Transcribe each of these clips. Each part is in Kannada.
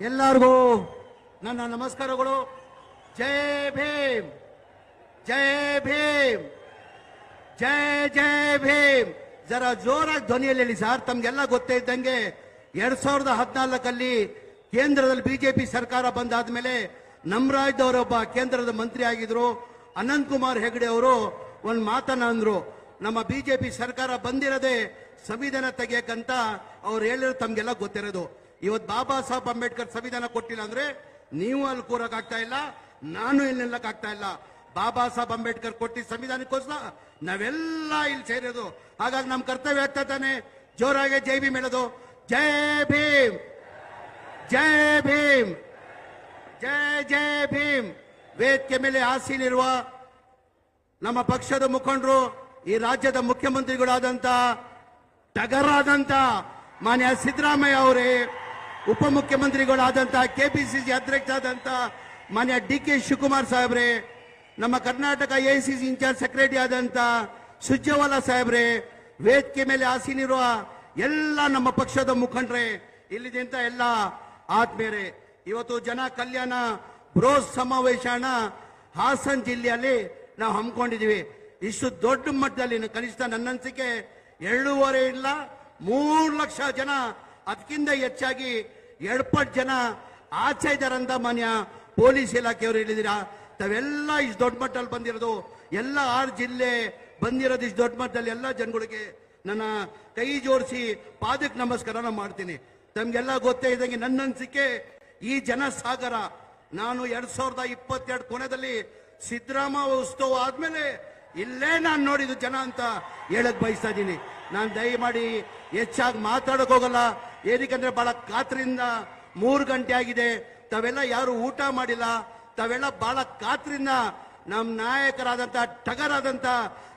ಎಲ್ಲರಿಗೂ ನನ್ನ ನಮಸ್ಕಾರಗಳು. ಜೈ ಭೀಮ್. ಜೈ ಭೀಮ್. ಜೈ ಜೈ ಭೀಮ್. ಜರ ಜೋರಾಗಿ ಧ್ವನಿಯಲ್ಲಿ ಹೇಳಿ ಸರ್, ತಮ್ಗೆಲ್ಲ ಗೊತ್ತೇ ಇದ್ದಂಗೆ ಎರಡ್ ಸಾವಿರದ ಹದಿನಾಲ್ಕಲ್ಲಿ ಕೇಂದ್ರದಲ್ಲಿ ಬಿಜೆಪಿ ಸರ್ಕಾರ ಬಂದಾದ್ಮೇಲೆ ನಮ್ಮ ರಾಜ್ಯದವರೊಬ್ಬ ಕೇಂದ್ರದ ಮಂತ್ರಿ ಆಗಿದ್ರು. ಅನಂತ್ ಕುಮಾರ್ ಹೆಗಡೆ ಅವರು ಒಂದು ಮಾತನ್ನ ಅಂದ್ರು. ನಮ್ಮ ಬಿಜೆಪಿ ಸರ್ಕಾರ ಬಂದಿರದೆ ಸಂವಿಧಾನ ತೆಗಿಯಕ್ಕಂತ ಅವ್ರು ಹೇಳಿರೋ ತಮ್ಗೆಲ್ಲ ಗೊತ್ತಿರೋದು. ಇವತ್ತು ಬಾಬಾ ಸಾಹೇಬ್ ಅಂಬೇಡ್ಕರ್ ಸಂವಿಧಾನ ಕೊಟ್ಟಿಲ್ಲ ಅಂದ್ರೆ ನೀವು ಅಲ್ಲಿ ಕೂರಕ್ ಆಗ್ತಾ ಇಲ್ಲ, ನಾನು ಇಲ್ಲಿ ನಿಲ್ಲಕ್ ಆಗ್ತಾ ಇಲ್ಲ. ಬಾಬಾ ಸಾಹೇಬ್ ಅಂಬೇಡ್ಕರ್ ಕೊಟ್ಟಿದ್ದ ಸಂವಿಧಾನಕ್ಕೋಸ್ಕರ ನಾವೆಲ್ಲ ಇಲ್ಲಿ ಸೇರೋದು. ಹಾಗಾಗಿ ನಮ್ಮ ಕರ್ತವ್ಯ ಆಗ್ತಾ ತಾನೆ. ಜೋರಾಗಿ ಜೈ ಭೀಮ್ ಹೇಳೋದು. ಜೈ ಭೀಮ್. ಜೈ ಭೀಮ್. ಜೈ ಜೈ ಭೀಮ್. ವೇದಿಕೆ ಮೇಲೆ ಆಸೀನಿರುವ ನಮ್ಮ ಪಕ್ಷದ ಮುಖಂಡರು, ಈ ರಾಜ್ಯದ ಮುಖ್ಯಮಂತ್ರಿಗಳಾದಂತ ಟಗರಾದಂತ ಮಾನ್ಯ ಸಿದ್ದರಾಮಯ್ಯ ಅವರೇ ಉಪಮುಖ್ಯಮಂತ್ರಿಗಳಾದಂತ ಕೆಪಿಸಿಸಿ ಅಧ್ಯಕ್ಷರಾದಂತ ಮಾನ್ಯ ಡಿ ಕೆ ಶಿವಕುಮಾರ್ ಸಾಹೇಬ್ರೆ, ನಮ್ಮ Karnataka A C C in-charge secretary ಆದಂತ ಸುಜ್ಜವಾಲ ಸಾಹೇಬ್ರೆ, ವೇದಿಕೆ ಮೇಲೆ ಆಸೀನಿರುವ ಎಲ್ಲ ನಮ್ಮ ಪಕ್ಷದ ಮುಖಂಡರೇ ಇಲ್ಲಿದಂತ ಎಲ್ಲ ಆತ್ಮೀಯರೇ, ಇವತ್ತು ಜನ ಕಲ್ಯಾಣ ಬೃಹತ್ ಸಮಾವೇಶನ ಹಾಸನ್ ಜಿಲ್ಲೆಯಲ್ಲಿ ನಾವು ಹಮ್ಮಿಕೊಂಡಿದೀವಿ ಇಷ್ಟು ದೊಡ್ಡ ಮಟ್ಟದಲ್ಲಿ ಕನಿಷ್ಠ ನನ್ನ ಅನಿಸಿಕೆ ಎರಡೂವರೆ ಇಲ್ಲ, ಮೂರು ಲಕ್ಷ ಜನ ಅದಕ್ಕಿಂತ ಹೆಚ್ಚಾಗಿ ಎಡ್ಪಟ್ ಜನ ಆಚೆ ಇದಾರಂತ ಮಾನ್ಯ ಪೊಲೀಸ್ ಇಲಾಖೆಯವರು ಹೇಳಿದಿರಾ, ತಾವೆಲ್ಲ ಇಷ್ಟು ದೊಡ್ಡ ಮಟ್ಟದಲ್ಲಿ ಬಂದಿರೋದು, ಎಲ್ಲ ಆರು ಜಿಲ್ಲೆ ಬಂದಿರೋದು ಇಷ್ಟು ದೊಡ್ಡ ಮಟ್ಟದಲ್ಲಿ ಎಲ್ಲ ಜನಗಳಿಗೆ ನನ್ನ ಕೈ ಜೋಡಿಸಿ ಪಾದಕ್ಕೆ ನಮಸ್ಕಾರನ ಮಾಡ್ತೀನಿ. ತಮ್ಗೆಲ್ಲ ಗೊತ್ತೇ ಇದ್ದಂಗೆ ನನ್ನ ಅನಿಸಿಕೆ ಈ ಜನ ಸಾಗರ ನಾನು ಎರಡ್ ಸಾವಿರದ ಇಪ್ಪತ್ತೆರಡು ಕೊನೆಯಲ್ಲಿ ಸಿದ್ದರಾಮ ಉತ್ಸವ ಆದ್ಮೇಲೆ ಇಲ್ಲೇ ನಾನು ನೋಡಿದ್ದು ಜನ ಅಂತ ಹೇಳಕ್ ಬಯಸ್ತಾ ಇದ್ದೀನಿ. ನಾನು ದಯಮಾಡಿ ಹೆಚ್ಚಾಗಿ ಮಾತಾಡಕ್ ಹೋಗಲ್ಲ. ಏನಕ್ಕಂದ್ರೆ ಬಹಳ ಕಾತ್ರಿಂದ ಮೂರು ಗಂಟೆ ಆಗಿದೆ. ತಾವೆಲ್ಲ ಯಾರು ಊಟ ಮಾಡಿಲ್ಲ. ತಾವೆಲ್ಲ ಬಹಳ ಕಾತ್ರಿಂದ ನಮ್ಮ ನಾಯಕರಾದಂತ, ಟಗರಾದಂತ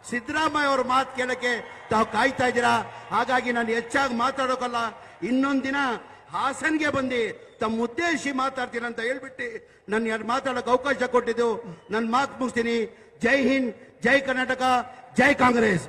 ಸಿದ್ದರಾಮಯ್ಯ ಅವ್ರ ಮಾತು ಕೇಳಕ್ಕೆ ತಾವು ಕಾಯ್ತಾ ಇದ್ದೀರಾ? ಹಾಗಾಗಿ ನಾನು ಹೆಚ್ಚಾಗಿ ಮಾತಾಡೋಕಲ್ಲ. ಇನ್ನೊಂದು ದಿನ ಹಾಸನ್ಗೆ ಬಂದು ತಮ್ಮ ಉದ್ದೇಶಿ ಮಾತಾಡ್ತೀನಿ ಅಂತ ಹೇಳ್ಬಿಟ್ಟು ನನ್ನ ಯಾರು ಮಾತಾಡೋಕೆ ಅವಕಾಶ ಕೊಟ್ಟಿದ್ದು. ನನ್ನ ಮಾತು ಮುಗಿಸ್ತೀನಿ. ಜೈ ಹಿಂದ್, ಜೈ ಕರ್ನಾಟಕ, ಜೈ ಕಾಂಗ್ರೆಸ್.